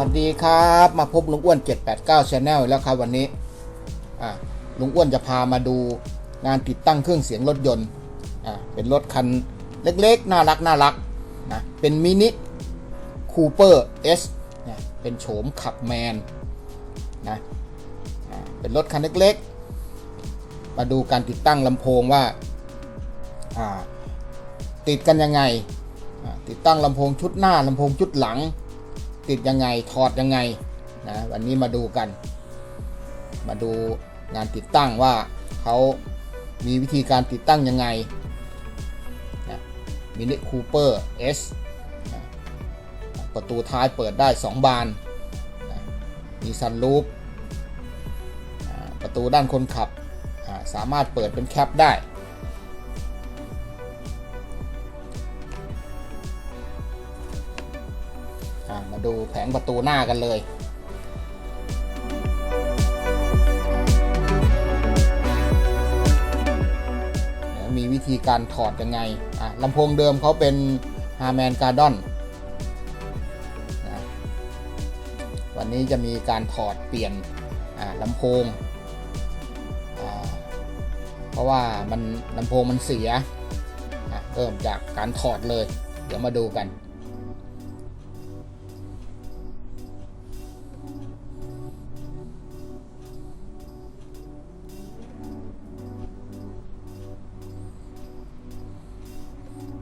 วัสดีครับมาพบลุงอ้วน 789 Channel แล้วครับวันนี้ลุงอ้วนจะพามาดูงานติดตั้งเครื่องเสียงรถยนต์เป็นรถคันเล็กๆ น่ารักน่ารักนะเป็นมินิคูเปอร์เอสเป็นโฉมขับแมนนะเป็นรถคันเล็กๆ มาดูการติดตั้งลำโพงว่าติดกันยังไงติดตั้งลำโพงชุดหน้าลำโพงชุดหลัง ติดยังไงถอดยังไงนะวันนี้มาดูกัน มาดูงานติดตั้งว่าเขามีวิธีการติดตั้งยังไงมินิคูเปอร์เอสประตูท้ายเปิดได้ 2 บานนะมีซันลูปประตูด้านคนขับสามารถเปิดเป็นแคปได้ มาดูแผงประตูหน้ากันเลยมีวิธีการถอดยังไงอะลำโพงเดิมเขาเป็น Harman Kardon นะวันนี้จะมีการถอดเปลี่ยนอะลำโพง เพราะว่ามันลำโพงมันเสียเริ่มจากการถอดเลย เดี๋ยวมาดูกัน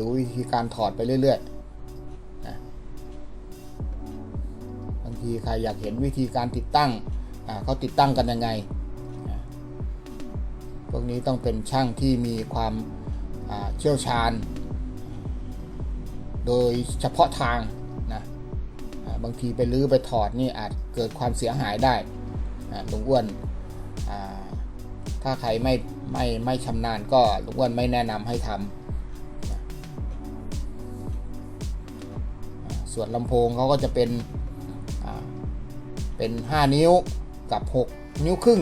ดูวิธีการถอดไปเรื่อยๆนะบางทีใครอยากเห็นวิธีการติดตั้งเขาติดตั้งกันยังไงพวกนี้ต้องเป็นช่างที่มีความาเชี่ยวชาญ โดยเฉพาะทางนะาบางทีไปลื้อไปถอดนี่อาจเกิดความเสียหายได้ลุงอ้วนถ้าใครไม่ไม่ไม่ชำนาญก็ลุงอ้วนไม่แนะนำให้ทำ ส่วนลำโพงเขาก็จะเป็นเป็น 5 นิ้วกับ 6 นิ้วครึ่ง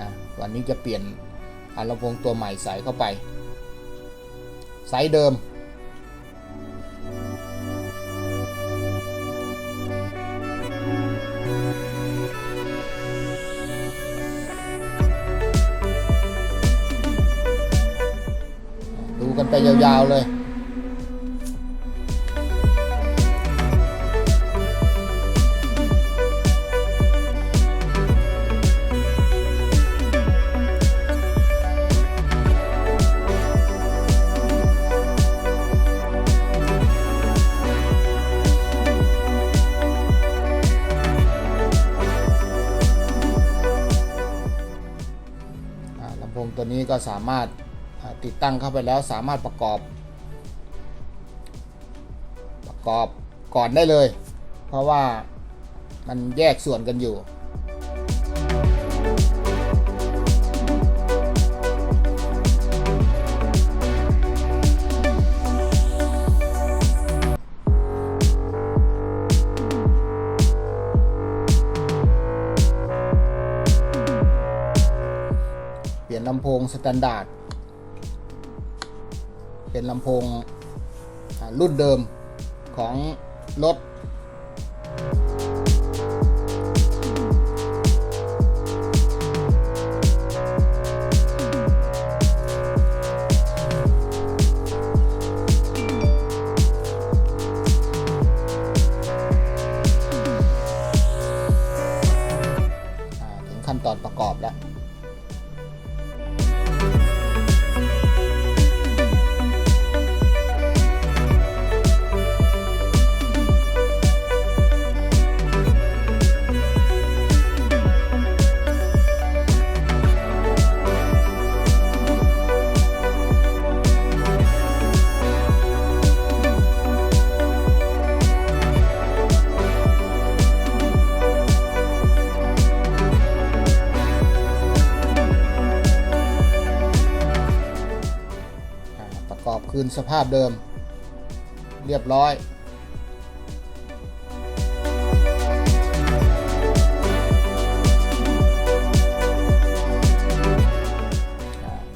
นะวันนี้จะเปลี่ยนอันลำโพงตัวใหม่ใส่เข้าไปไซส์เดิมดูกันไปยาวๆเลย ก็สามารถติดตั้งเข้าไปแล้วสามารถประกอบ ประกอบก่อนได้เลย เพราะว่ามันแยกส่วนกันอยู่ สแตนดาร์ดเป็นลำโพงรุ่นเดิมของรถ นสภาพเดิม เรียบร้อย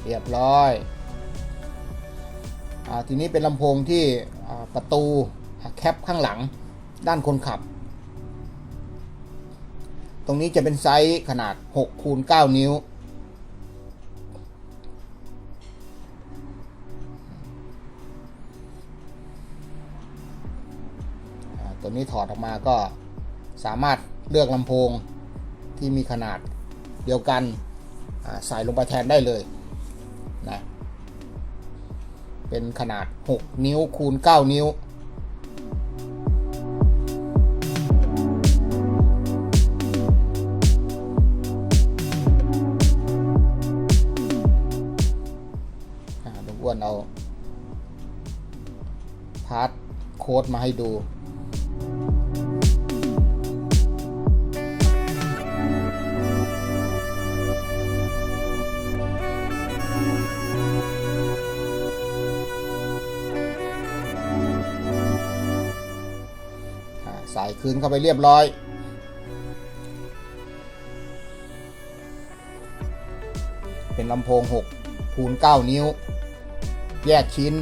เรียบร้อยอทีนี้เป็นลำโพงที่ประตูแคปข้างหลังด้านคนขับ ตรงนี้จะเป็นไซส์ขนาด6คูณ9นิ้ว ตัวนี้ถอดออกมาก็สามารถเลือกลำโพงที่มีขนาดเดียวกันใส่ลงไปแทนได้เลยนะเป็นขนาด 6 นิ้วคูณ 9 นิ้ว ลุงอ้วนเอา พาร์ทโค้ดมาให้ดู ใส่คืนเข้าไปเรียบร้อย เป็นลำโพง 6 คูณ 9 นิ้ว แยกชิ้น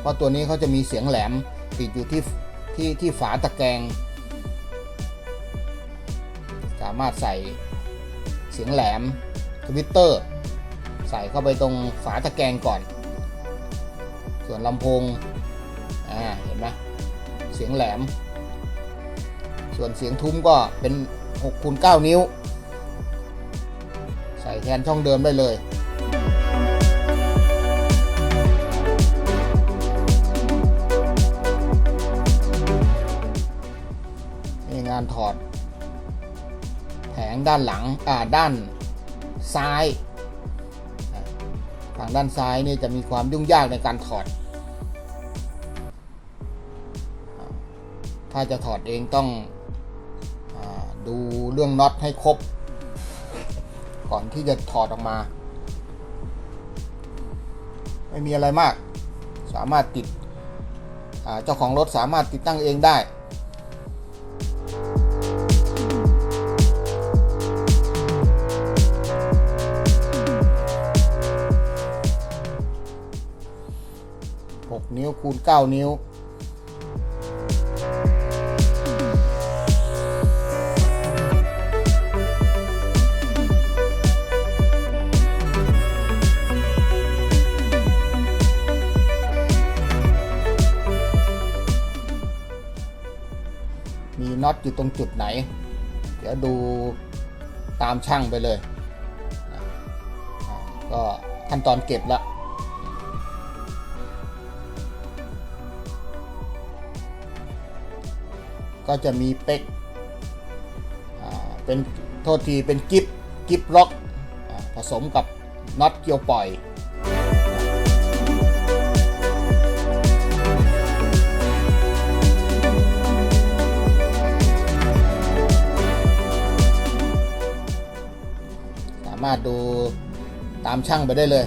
เพราะตัวนี้เขาจะมีเสียงแหลมติดอยู่ที่ที่ที่ฝาตะแกรงสามารถใส่เสียงแหลมทวิตเตอร์ใส่เข้าไปตรงฝาตะแกรงก่อน ส่วนลำโพง อ่า เห็นไหม เสียงแหลม ส่วนเสียงทุ้มก็เป็น6คูณ9นิ้ว ใส่แทนช่องเดิมได้เลยนี่งานถอด แผงด้านหลังอ่าด้านซ้าย ฝั่งด้านซ้ายนี่จะมีความยุ่งยากในการถอด ถ้าจะถอดเองต้องอดูเรื่องน็อตให้ครบ ก่อนที่จะถอดออกมา ไม่มีอะไรมาก สามารถติดเจ้าของรถสามารถติดตั้งเองได้นิ้วคูณ9นิ้ว น็อตอยู่ตรงจุดไหน เดี๋ยวดูตามช่างไปเลย ก็ขั้นตอนเก็บละก็จะมีเป็กเป็นโทษทีเป็นกิฟกิฟล็อกผสมกับน็อตเกียวปล่อยามารถดูตามช่างไปได้เลย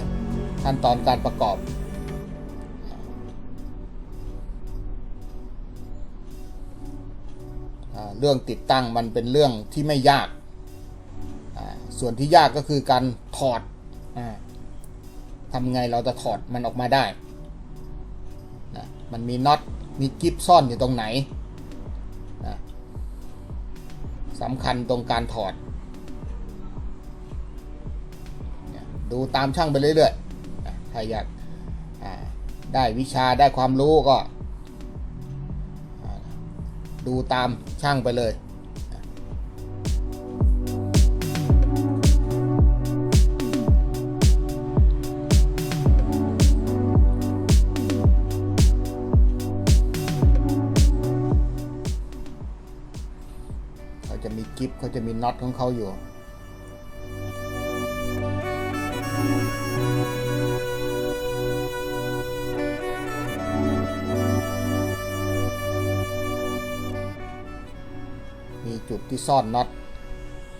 ขั้นตอนการประกอบ เรื่องติดตั้งมันเป็นเรื่องที่ไม่ยาก ส่วนที่ยากก็คือการถอดอทำไงเราจะถอดมันออกมาได้ มันมีน็อต มีกิฟซ่อนอยู่ตรงไหนสำคัญตรงการถอด ดูตามช่างไปเรื่อยๆ ถ้าอยากได้วิชาได้ความรู้ก็ ดูตามช่างไปเลยเขาจะมีกิฟเขาจะมีน็อตของเขาอยู่ ที่ซ่อนน็อต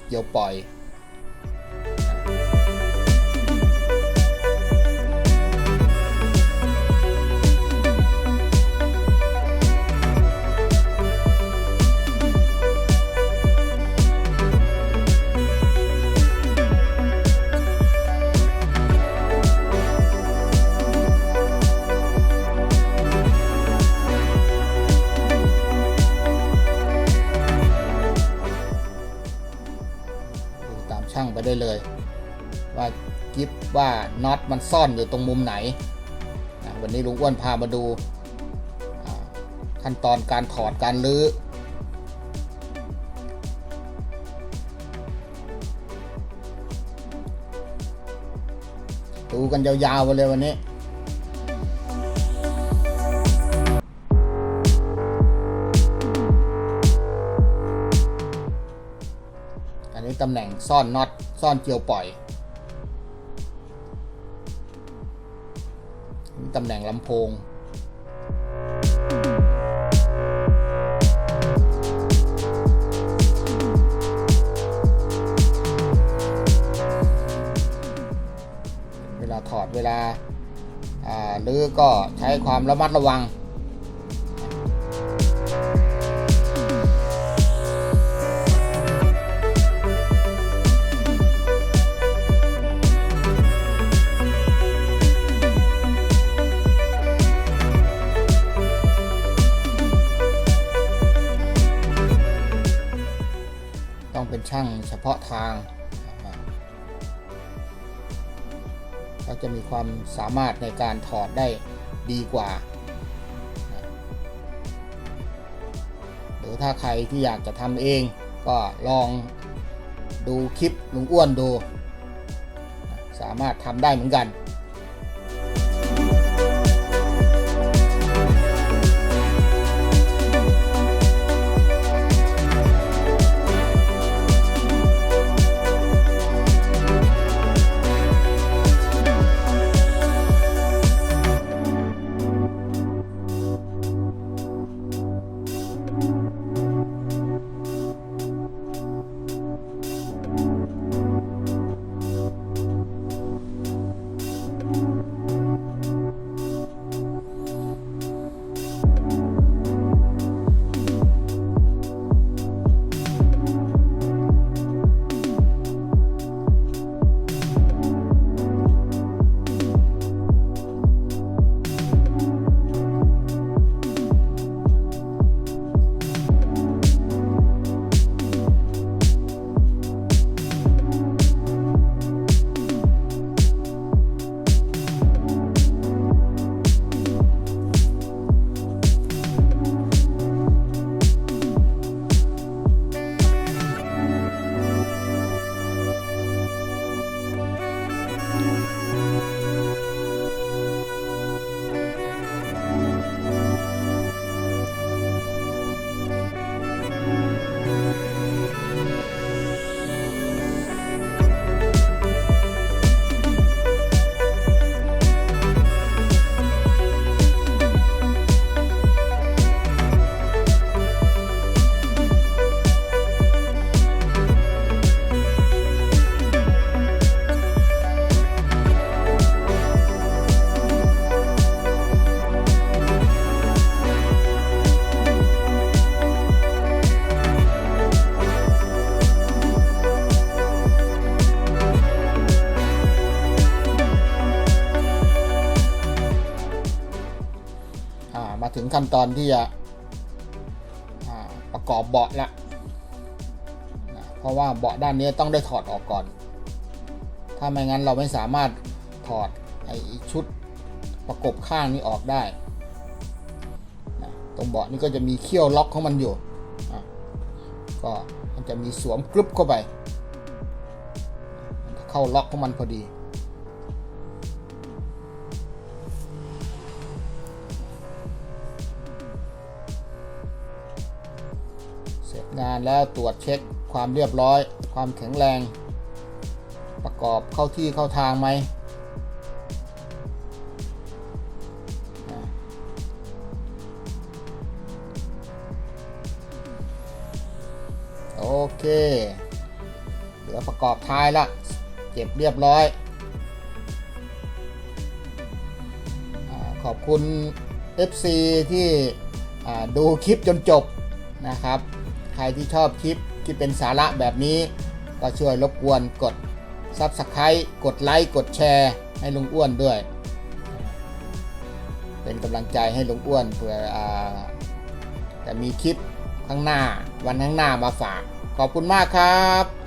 เกี่ยวปล่อยั่งไปได้เลย ว่ากิฟว่าน็อตมันซ่อนอยู่ตรงมุมไหน วันนี้ลุงอ้วนพามาดูขั้นตอนการถอดการลื้อดูกันยาวๆไปเลยวันนี้ อันตำแหน่งซ่อนน็อตซ่อนเกลียวปล่อยมีตำแหน่งลำโพง เวลาถอดเวลาอ่าลื้อก็ใช้ความระมัดระวัง ช่างเฉพาะทางอ่าเขาจะมีความสามารถในการถอดได้ดีกว่า หรือถ้าใครที่อยากจะทำเองก็ลองดูคลิปลุงอ้วนดู สามารถทำได้เหมือนกัน ขั้นตอนที่จะประกอบเบาะละเพราะว่าเบาะด้านนี้ต้องได้ถอดออกก่อน ถ้าไม่งั้นเราไม่สามารถถอดไอชุดประกบข้างนี้ออกได้ ตรงเบาะนี้ก็จะมีเขี้ยวล็อกของมันอยู่ ก็มันจะมีสวมกรึบเข้าไป เข้าล็อกของมันพอดี งานแล้วตรวจเช็คความเรียบร้อย ความแข็งแรง ประกอบเข้าที่เข้าทางไหมโอเค เหลือประกอบท้ายละ เก็บเรียบร้อยอขอบคุณ FC ที่ดูคลิปจนจบนะครับ ใครที่ชอบคลิปที่เป็นสาระแบบนี้ ก็ช่วยรบกวนกด s u b สไครต์กดไลค์กดแชร์ ให้ลุงอ้วนด้วย เป็นกำลังใจให้ลุงอ้วนเพื่ออจะมีคลิปข้างหน้าวันข้างหน้ามาฝาก ขอบคุณมากครับ